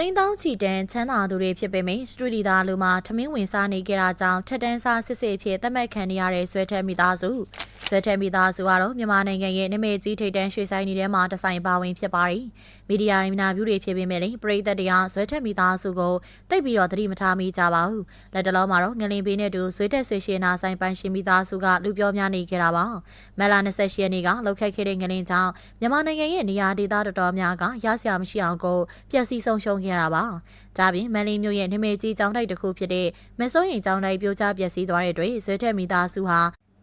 တိန်းတောင်းချီတန်းချမ်းသာသူတွေဖြစ်ပေမယ့်စတူဒီသားလူမှာထမင်းဝင်စားနေကြတာကြောင့်ထက်တန်းစားစစ်စစ်ဖြစ်သတ်မှတ်ခံနေရတဲ့ဆွဲထက်မိသားစု ဆွဲထက်မိသားစုကတော့မြန်မာနိုင်ငံရဲ့နာမည်ကြီးထိပ်တန်းရွှေဆိုင်နေတဲ့မှာတဆိုင်ပါဝင်ဖြစ်ပါတယ်မီဒီယာအင်နာဗျူးတွေဖြစ်ပေမယ့်လည်းပရိသတ်တရားဆွဲထက်မိသားစုကိုတိတ်ပြီးတော့သတိမထားမိကြပါဘူးလက်တလုံးမှာတော့ငလင်ပေးနဲ့တူဆွေးတက်ဆွေရှင်နာဆိုင်ပိုင်ရှင်မိသားစုကလူပြောများနေကြတာပါမက်လာ28ရက်နေ့ကလောက်ခတ်ခဲ့တဲ့ငလင်ကြောင့်မြန်မာနိုင်ငံရဲ့နေရာဒေသတော်တော်များကရစရာမရှိအောင်ကိုပျက်စီးဆုံးရှုံးခဲ့တာပါဒါပြင်မန်လေးမျိုးရဲ့နာမည်ကြီးကျောင်းတိုက်တစ်ခုဖြစ်တဲ့မစိုးရင်ကျောင်းတိုက်ပြိုကျပျက်စီးသွားတဲ့အတွက်ဆွေးထက်မိသားစုဟာ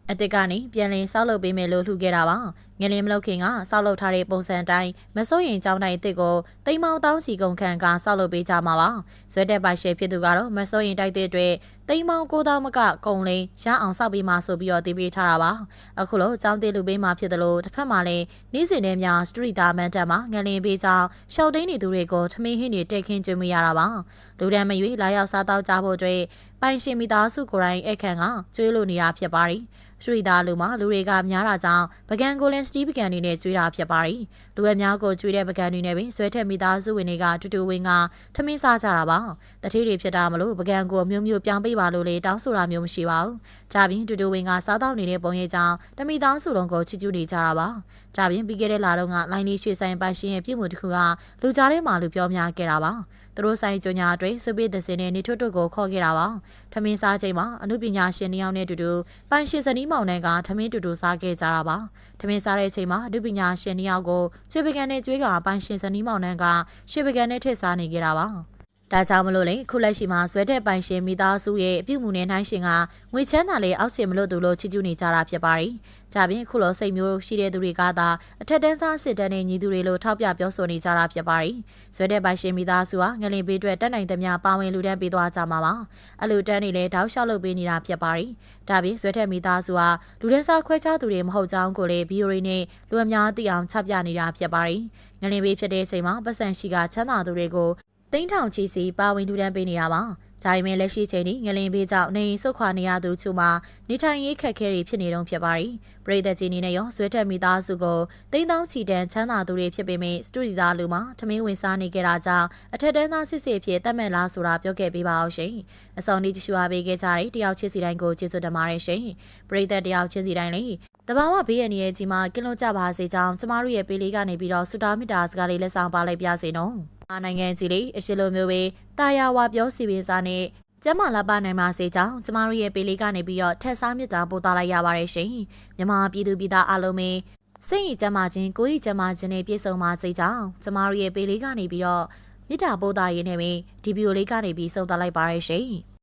အစ်စ်ကနေပြန်လည်ဆောက်လုပ်ပေးမယ်လို့လှူခဲ့တာပါငလင်းမလုတ်ခင်ကဆောက်လုပ်ထားတဲ့ပုံစံတိုင်းမစိုးရင်ကျောင်းတိုင်းအစ်စ်ကိုတိမ်မောင်တောင်းချီကုန်ခံကဆောက်လုပ်ပေးကြမှာပါဆွဲတက်ပိုင်ရှယ်ဖြစ်သူကတော့မစိုးရင်တိုက်တဲ့အတွက်တိမ်မောင်ကိုတောင်းမကကုံလိန်ရအောင်ဆောက်ပေးမှာဆိုပြီးတော့တည်ပေးထားတာပါအခုလို့ကျောင်းတေးလူပေးမှာဖြစ်တယ်လို့တစ်ဖက်မှာလည်းနေ့စဉ်နဲ့များစထရီတာမန်တက်မှာငလင်းပေးကြောင်းရှောက်တိန်နေသူတွေကိုထမင်းဟင်းတွေတိတ်ခင်းကျွေးမရတာပါလူတန်းမရွေလာရောက်စားတောက်ကြဖို့အတွက်ပိုင်ရှင်မိသားစုကိုယ်တိုင်အခန့်ကကျွေးလို့နေတာဖြစ်ပါတယ် ရွှေသားလူမှာလူတွေကများတာကြောင့်ပကံကိုလင်စတီးပကံတွေနဲ့ကျွေးတာဖြစ်ပါတယ်။လူအများကိုကျွေးတဲ့ပကံတွေနဲ့ပဲဆွဲထက်မိသားစုဝင်တွေကတူတူဝင်းကထမင်းစားကြတာပါ။တတိတွေဖြစ်တာမလို့ပကံကိုမျိုးမျိုးပြောင်းပေးပါလို့လေတောင်းဆိုတာမျိုးမရှိပါဘူး။ကြပြီးတူတူဝင်းကစားတော့နေတဲ့ပုံရိပ်ကြောင့်တမိသားစုလုံးကိုချစ်ကျူးနေကြတာပါ။ကြပြီးပြီးခဲ့တဲ့လတော့ကလိုင်းလေးရွှေဆိုင်ပိုင်ရှင်ရဲ့ပြည်မှုတစ်ခုကလူကြားထဲမှာလူပြောများခဲ့တာပါ။ သူတို့ဆိုင်ကြညာအတွက်စပိသစင်နဲ့နေထွတ်တို့ကိုခေါ်ခဲ့တာပါ။ထမင်းစားချိန်မှာအမှုပညာရှင်နှစ်ယောက်နဲ့တူတူပိုင်ရှင်စနီးမောင်နှံကထမင်းတူတူစားခဲ့ကြတာပါ။ထမင်းစားတဲ့ချိန်မှာအမှုပညာရှင်နှစ်ယောက်ကိုချွေပကံနဲ့ကျွေးကပိုင်ရှင်စနီးမောင်နှံကရွှေပကံနဲ့ထည့်စားနေကြတာပါ။ ဒါကြောင့်မလို့လေခုလက်ရှိမှာဇွဲတဲ့ပိုင်ရှင်မိသားစုရဲ့အပြုမှုနဲ့နှိုင်းရှင်ကငွေချမ်းသာလေးအောက်ရှင်မလို့သူလို့ချီကျူးနေကြတာဖြစ်ပါတယ်။ကြပြင်ခုလိုစိတ်မျိုးရှိတဲ့သူတွေကသာအထက်တန်းစားစစ်တမ်းနဲ့ညီသူတွေလို့ထောက်ပြပြောဆိုနေကြတာဖြစ်ပါတယ်။ဇွဲတဲ့ပိုင်ရှင်မိသားစုဟာငလင်ပေးအတွက်တက်နိုင်သမျှပါဝင်လူတန်းပေးသွားကြမှာပါ။အလူတန်းတွေလည်းတောက်လျှောက်လုပ်ပေးနေတာဖြစ်ပါတယ်။ဒါပြင်ဇွဲတဲ့မိသားစုဟာလူတန်းစားခွဲခြားသူတွေမဟုတ်ကြောင်းကိုလည်း BOE နဲ့လူအများသိအောင်ချပြနေတာဖြစ်ပါတယ်။ငလင်ပေးဖြစ်တဲ့အချိန်မှာပတ်စံရှိကချမ်းသာသူတွေကို တိန်းထောင်ချီစီပါဝင်လူတန်းပေးနေတာပါ။ဒါပေမဲ့လက်ရှိချိန်ထိငလင်ပေးကြောင့်နေအိမ်ဆုတ်ခွာနေရသူချို့မှာနေထိုင်ရေးခက်ခဲတွေဖြစ်နေတုန်းဖြစ်ပါတယ်။ပရိသတ်ကြီးနေနဲ့ရောဆွဲထက်မိသားစုကိုတိန်းတောင်းချီတန်းချမ်းသာသူတွေဖြစ်ပေမဲ့စတူဒီသားလူမှာထမင်းဝင်စားနေကြတာကြောင့်အထက်တန်းသားစစ်စစ်ဖြစ်တတ်မဲ့လားဆိုတာပြောခဲ့ပေးပါအောင်ရှင်။အစောနေ့တ िश ွာပေးခဲ့ကြတဲ့တယောက်ချင်းစီတိုင်းကိုကျေးဇူးတင်ပါတယ်ရှင်။ပရိသတ်တယောက်ချင်းစီတိုင်းလေးတဘာဝဘေးရန်ရဲ့ကြီးမှာကင်းလုံးကြပါစေကြောင်းကျမတို့ရဲ့ပေးလေးကနေပြီးတော့စူတာမီတာစကားလေးလက်ဆောင်ပါလိုက်ပြစေနော်။ အာနိုင်ငံကြီးလေးအရှိလိုမျိုးပဲတာယာဝါပြောစီပင်စားနဲ့ကျမလာပါနိုင်ပါစေကြောင်းကျမတို့ရဲ့ပေးလေးကနေပြီးတော့ထက်စားမြစ်တာပို့သားလိုက်ရပါတယ်ရှင်။မြမပြည်သူပြည်သားအားလုံးပဲစိတ်ရည်ကျမခြင်းကိုယ်ရည်ကျမခြင်းနဲ့ပြည့်စုံပါစေကြောင်းကျမတို့ရဲ့ပေးလေးကနေပြီးတော့မြစ်တာပို့သားရင်းနဲ့ပဲဒီဗီဒီယိုလေးကနေပြီးဆုံးသတ်လိုက်ပါရရှင်။